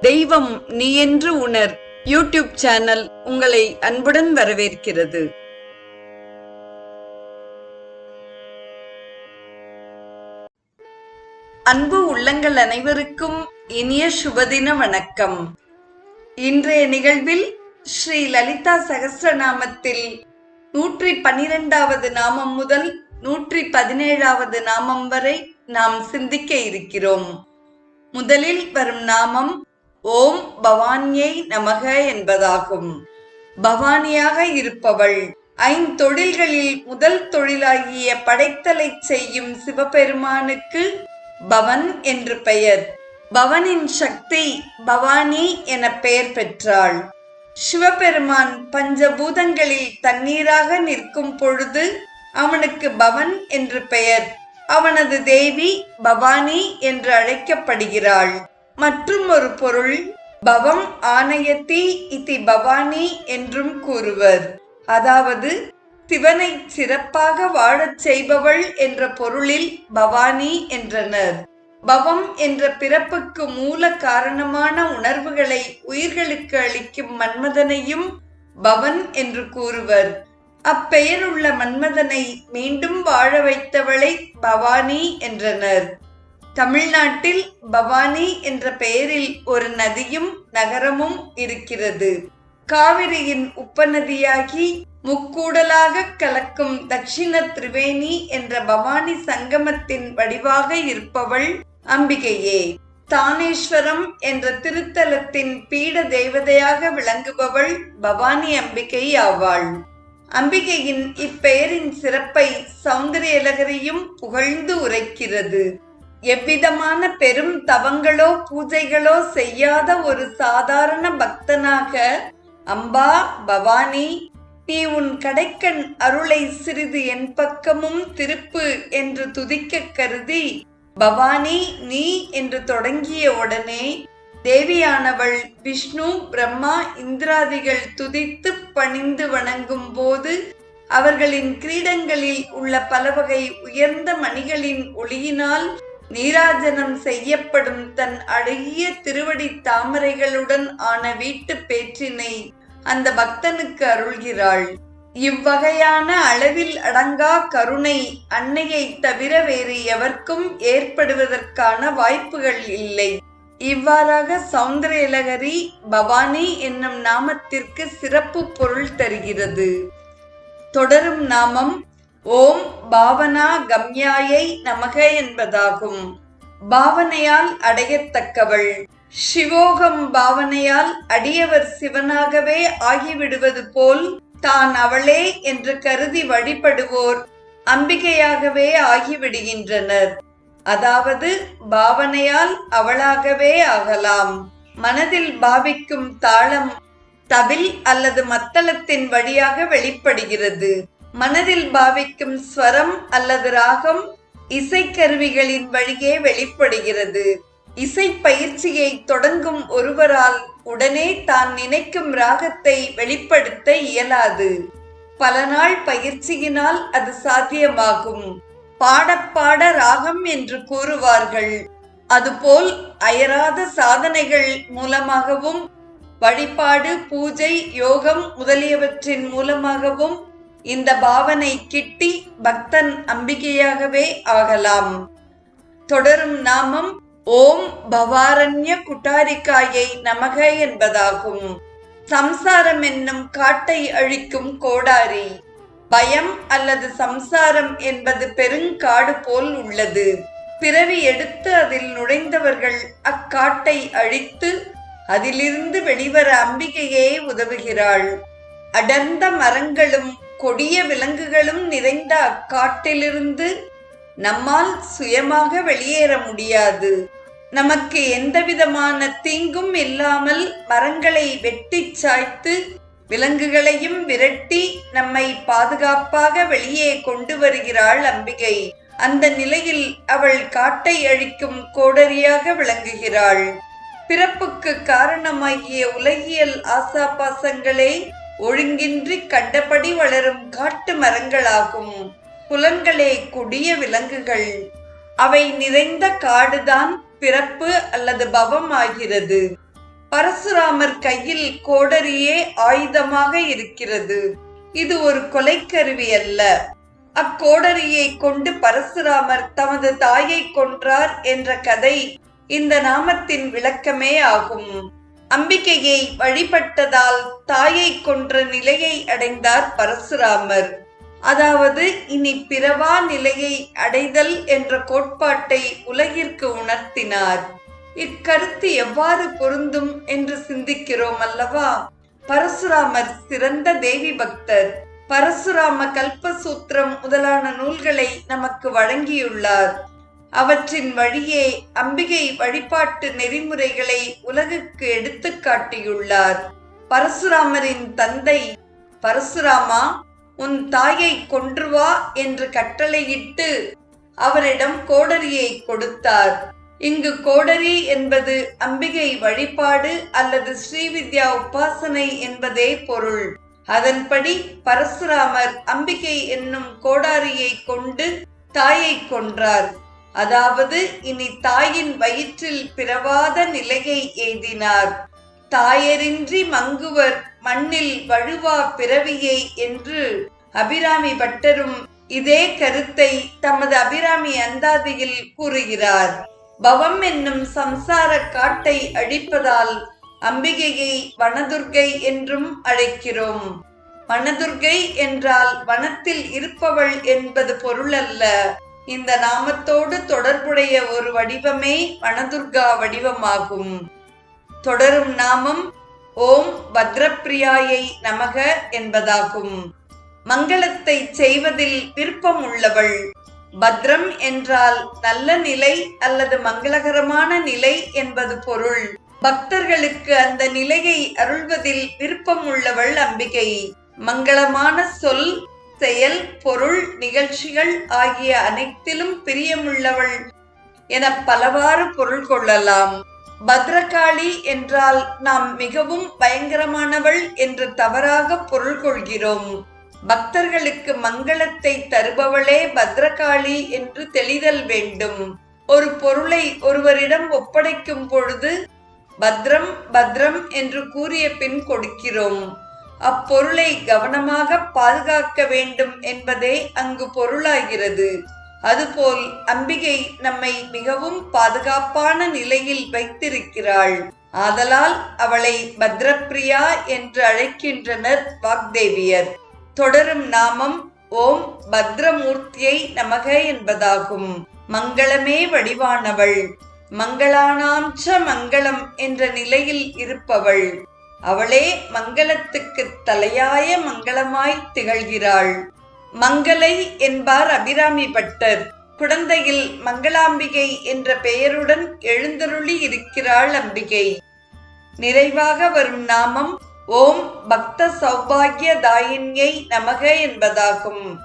தெய்வம் நீ என்று உணர். யூடியூப் சேனல் உங்களை அன்புடன் வரவேற்கிறது. அன்பு உள்ளங்கள் அனைவருக்கும் இனிய சுபதின வணக்கம். இன்றைய நிகழ்வில் ஸ்ரீ லலிதா சகஸ்ரநாமத்தில் நூற்றி பனிரெண்டாவது நாமம் முதல் நூற்றி பதினேழாவது நாமம் வரை நாம் சிந்திக்க இருக்கிறோம். முதலில் வரும் நாமம் ஓம் பவானியை நமக என்பதாகும். பவானியாக இருப்பவள் ஐந்தொழில்களில் முதல் தொழிலாகிய படைத்தலை செய்யும் சிவபெருமானுக்கு பவன் என்று பெயர். பவனின் சக்தி பவானி என பெயர் பெற்றாள். சிவபெருமான் பஞ்சபூதங்களில் தண்ணீராக நிற்கும் பொழுது அவனுக்கு பவன் என்று பெயர். அவனது தேவி பவானி என்று அழைக்கப்படுகிறாள். மற்றும் ஒரு பொருள் பவம் ஆனயத்தி இத்தி பவானி என்றும் கூறுவர். அதாவது சிவனை சிறப்பாக வாழச் செய்பவள் என்ற பொருளில் பவானி என்றனர். பவம் என்ற பிறப்புக்கு மூல காரணமான உணர்வுகளை உயிர்களுக்கு அளிக்கும் மன்மதனையும் பவன் என்று கூறுவர். அப்பெயருள்ள மன்மதனை மீண்டும் வாழ வைத்தவளை பவானி என்றனர். தமிழ்நாட்டில் பவானி என்ற பெயரில் ஒரு நதியும் நகரமும் இருக்கிறது. காவிரியின் உப்பநதியாகி முக்கூடலாக கலக்கும் தட்சிண திரிவேணி என்ற பவானி சங்கமத்தின் வடிவாக இருப்பவள் அம்பிகையே. தானேஸ்வரம் என்ற திருத்தலத்தின் பீட தேவதையாக விளங்குபவள் பவானி அம்பிகை ஆவாள். அம்பிகையின் இப்பெயரின் சிறப்பை சௌந்தரியலகரியும் புகழ்ந்து உரைக்கிறது. எவ்விதமான பெரும் தவங்களோ பூஜைகளோ செய்யாத ஒரு சாதாரண பக்தனாக அம்பா பவானி நீ உன் கடைக்கண் அருளை சிறிது என் பக்கமும் திருப்பு என்று துதிக்க கருதி பவானி நீ என்று தொடங்கிய உடனே தேவியானவள் விஷ்ணு பிரம்மா இந்திராதிகள் துதித்து பணிந்து வணங்கும் போது அவர்களின் கிரீடங்களில் உள்ள பலவகை உயர்ந்த மணிகளின் ஒளியினால் நீராஜனம் செய்யப்படும் தன் அழகிய திருவடி தாமரைகளுடன் ஆன வீட்டு பேற்றினை அந்த பக்தனுக்கு அருள்கிறாள். இவ்வகையான அளவில் அடங்கா கருணை அன்னையை தவிர வேறு எவர்க்கும் ஏற்படுவதற்கான வாய்ப்புகள் இல்லை. இவ்வாறாக சௌந்தரியலகரி பவானி என்னும் நாமத்திற்கு சிறப்பு பொருள் தருகிறது. தொடரும் நாமம் ஓம் பாவனா கம்யாயை நமக என்பதாகும். பாவனையால் அடையத்தக்கவள். சிவோகம் பாவனையால் அடியவர் சிவனாகவே ஆகிவிடுவது போல் தான் அவளே என்று கருதி வழிபடுவோர் அம்பிகையாகவே ஆகிவிடுகின்றனர். அதாவது பாவனையால் அவளாகவே ஆகலாம். மனதில் பாவிக்கும் தாளம் தவில் அல்லது மத்தளத்தின் வழியாக வெளிப்படுகிறது. மனதில் பாவிக்கும் ஸ்வரம் அல்லது ராகம் இசைக்கருவிகளின் வழியே வெளிப்படுகிறது. இசை பயிற்சியை தொடங்கும் ஒருவரால் உடனே தான் நினைக்கும் ராகத்தை வெளிப்படுத்த இயலாது. பல நாள் பயிற்சியினால் அது சாத்தியமாகும். பாடப்பாட ராகம் என்று கூறுவார்கள். அதுபோல் அயராத சாதனைகள் மூலமாகவும் வழிபாடு பூஜை யோகம் முதலியவற்றின் மூலமாகவும் இந்த பாவனை கிட்டி பக்தன் அம்பிகையாகவே ஆகலாம். தொடரும் நாமம் ஓம் பவாரண்ய குட்டாரிக்காயை நமக என்பதாகும். சம்சாரம் என்னும் காட்டை அழிக்கும் கோடாரி பயம் அல்லது சம்சாரம் என்பது பெருங்காடு போல் உள்ளது. பிறவி எடுத்து அதில் நுழைந்தவர்கள் அக்காட்டை அழித்து அதிலிருந்து வெளிவர அம்பிகையே உதவுகிறாள். அடர்ந்த மரங்களும் கொடிய விலங்குகளும் நிறைந்த அக்காட்டிலிருந்து நம்மால் சுயமாக வெளியேற முடியாது. நமக்கு எந்தவிதமான தீங்கும் இல்லாமல் மரங்களை வெட்டி சாய்த்து விலங்குகளையும் விரட்டி நம்மை பாதுகாப்பாக வெளியே கொண்டு வருகிறாள் அம்பிகை. அந்த நிலையில் அவள் காட்டை அழிக்கும் கோடரியாக விளங்குகிறாள். பிறப்புக்கு காரணமாகிய உலகியல் ஆசாபாசங்களே ஒழுங்கின்றி கண்டபடி வளரும் காட்டு மரங்களாகும். புலன்களே கொடிய விலங்குகள். அவை நிறைந்த காடுதான் பிறப்பு அல்லது பவம் ஆகிறது பரசுராமர் கையில் கோடரியே ஆயுதமாக இருக்கிறது. இது ஒரு கொலைக்கருவி அல்ல. அக்கோடரியை கொண்டு பரசுராமர் தமது தாயை கொன்றார் என்ற கதை இந்த நாமத்தின் விளக்கமே ஆகும். அம்பிகையை வழிபட்டதால் தாயை கொன்ற நிலையை அடைந்தார் பரசுராமர். அதாவது இனி பிறவா நிலையை அடைதல் என்ற கோட்பாட்டை உலகிற்கு உணர்த்தினார். இக்கருத்து எவ்வாறு பொருந்தும் என்று சிந்திக்கிறோம் அல்லவா? பரசுராமர் சிறந்த தேவி பக்தர். பரசுராம கல்பசூத்திரம் முதலான நூல்களை நமக்கு வழங்கியுள்ளார். அவற்றின் வழியே அம்பிகை வழிபாட்டு நெறிமுறைகளை உலகுக்கு எடுத்து காட்டியுள்ளார். பரசுராமரின் தந்தை பரசுராமா உன் தாயை கொன்று வா என்று கட்டளையிட்டு அவரிடம் கோடரியை கொடுத்தார். இங்கு கோடரி என்பது அம்பிகை வழிபாடு அல்லது ஸ்ரீவித்யா உபாசனை என்பதே பொருள். அதன்படி பரசுராமர் அம்பிகை என்னும் கோடாரியை கொண்டு தாயை கொன்றார். அதாவது இனி தாயின் வயிற்றில் பிறவாத நிலையை எய்தினார். தாயரின்றி மங்குவர் மண்ணில் வழுவா பிறவியை என்று அபிராமி பட்டரும் இதே கருத்தை தமது அபிராமி அந்தாதியில் கூறுகிறார். பவம் என்னும் சம்சார காட்டை அழிப்பதால் அம்பிகையை வனதுர்கை என்றும் அழைக்கிறோம். வனதுர்கை என்றால் வனத்தில் இருப்பவள் என்பது பொருள் அல்ல இந்த நாமத்தோடு தொடர்புடைய ஒரு வடிவமே வனதுர்கா வடிவமாகும். தொடரும் நாமம் ஓம் பத்ரப்பிரியாயை நமக என்பதாகும். மங்களத்தை செய்வதில் விருப்பம் உள்ளவள் பத்ரம் என்றால் நல்ல நிலை அல்லது மங்களகரமான நிலை என்பது பொருள். பக்தர்களுக்கு அந்த நிலையை அருள்வதில் விருப்பம் உள்ளவள் அம்பிகை. மங்களமான சொல் செயல் பொருள் நிகழ்ச்சிகள் ஆகிய அனைத்திலும் பிரியமுள்ளவள் என பலவாறு பொருள் கொள்ளலாம். பத்ரகாளி என்றால் நாம் மிகவும் பயங்கரமானவள் என்று தவறாக பொருள் கொள்கிறோம். பக்தர்களுக்கு மங்களத்தை தருபவளே பத்ரகாளி என்று தெளிதல் வேண்டும். ஒரு பொருளை ஒருவரிடம் ஒப்படைக்கும் பொழுது பத்ரம் பத்ரம் என்று கூறிய பின் கொடுக்கிறோம். அப்பொருளை கவனமாக பாதுகாக்க வேண்டும் என்பதே அங்கு பொருளாகிறது. அதுபோல் அம்பிகை நம்மை மிகவும் பாதுகாப்பான நிலையில் வைத்திருக்கிறாள். ஆதலால் அவளை பத்ரப்பிரியா என்று அழைக்கின்றனர் வாக்தேவியர். தொடரும் நாமம் ஓம் பத்ரமூர்த்தியை நமக என்பதாகும். மங்களமே வடிவானவள். மங்களானாம்ச மங்களம் என்ற நிலையில் இருப்பவள். அவளே மங்களத்துக்கு தலையாய மங்களமாய் திகழ்கிறாள். மங்களை என்பார் அபிராமி பட்டர். குழந்தையில் மங்களாம்பிகை என்ற பெயருடன் எழுந்தருளி இருக்கிறாள் அம்பிகை. நிறைவாக வரும் நாமம் ஓம் பக்த சௌபாகிய தாயின்யை நமக என்பதாகும்.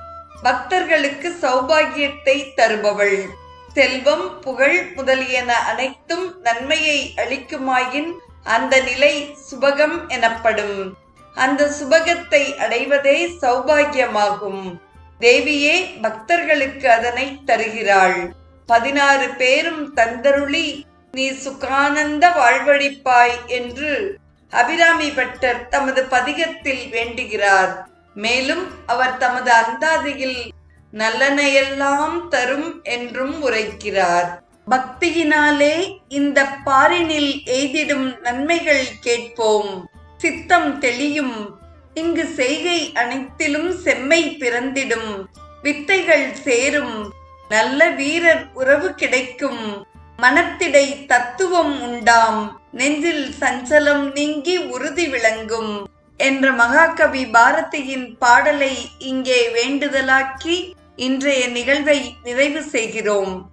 பக்தர்களுக்கு சௌபாகியத்தை தருபவள். செல்வம் புகழ் முதலியன அனைத்தும் நன்மையை அளிக்குமாயின் அந்த நிலை சுபகம் எனப்படும். அந்த சுபகத்தை அடைவதே சௌபாகியமாகும். தேவியே பக்தர்களுக்கு அதனை தருகிறாள். பதினாறு பேரும் தந்தருளி நீ சுகானந்த வாழ்வழிப்பாய் என்று அபிராமி பட்டர் தமது பதிகத்தில் வேண்டுகிறார். மேலும் அவர் தமது அந்தாதியில் நல்லனையெல்லாம் தரும் என்றும் உரைக்கிறார். பக்தியினாலே இந்த பாரினில் எய்திடும் நன்மைகள் கேட்போம். சித்தம் தெளியும். இங்கு செய்கை அனைத்திலும் செம்மை பிறந்திடும். வித்தைகள் சேரும். நல்ல வீரர் உறவு கிடைக்கும். மனத்திடை தத்துவம் உண்டாம். நெஞ்சில் சஞ்சலம் நீங்கி உறுதி விளங்கும். என்ற மகாகவி பாரதியின் பாடலை இங்கே வேண்டுதலாக்கி இன்றைய நிகழ்வை நிறைவு செய்கிறோம்.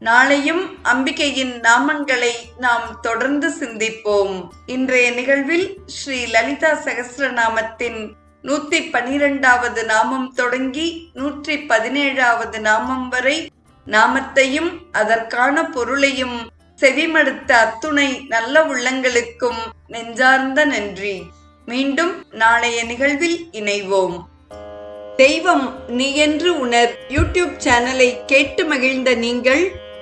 நாளையும் அம்பிகையின் நாமங்களை நாம் தொடர்ந்து சிந்திப்போம். இன்றைய நிகழ்வில் ஸ்ரீ லலிதா சகசிரநாமத்தின் நூத்தி பனிரெண்டாவது நாமம் தொடங்கி நூற்றி பதினேழாவது நாமம் வரை நாமத்தையும் அதற்கான பொருளையும் செவிமடுத்த அத்துணை நல்ல உள்ளங்களுக்கும் நெஞ்சார்ந்த நன்றி. மீண்டும் நாளைய நிகழ்வில் இணைவோம். தெய்வம் நீ என்று உணர் யூடியூப் சேனலை கேட்டு மகிழ்ந்த நீங்கள்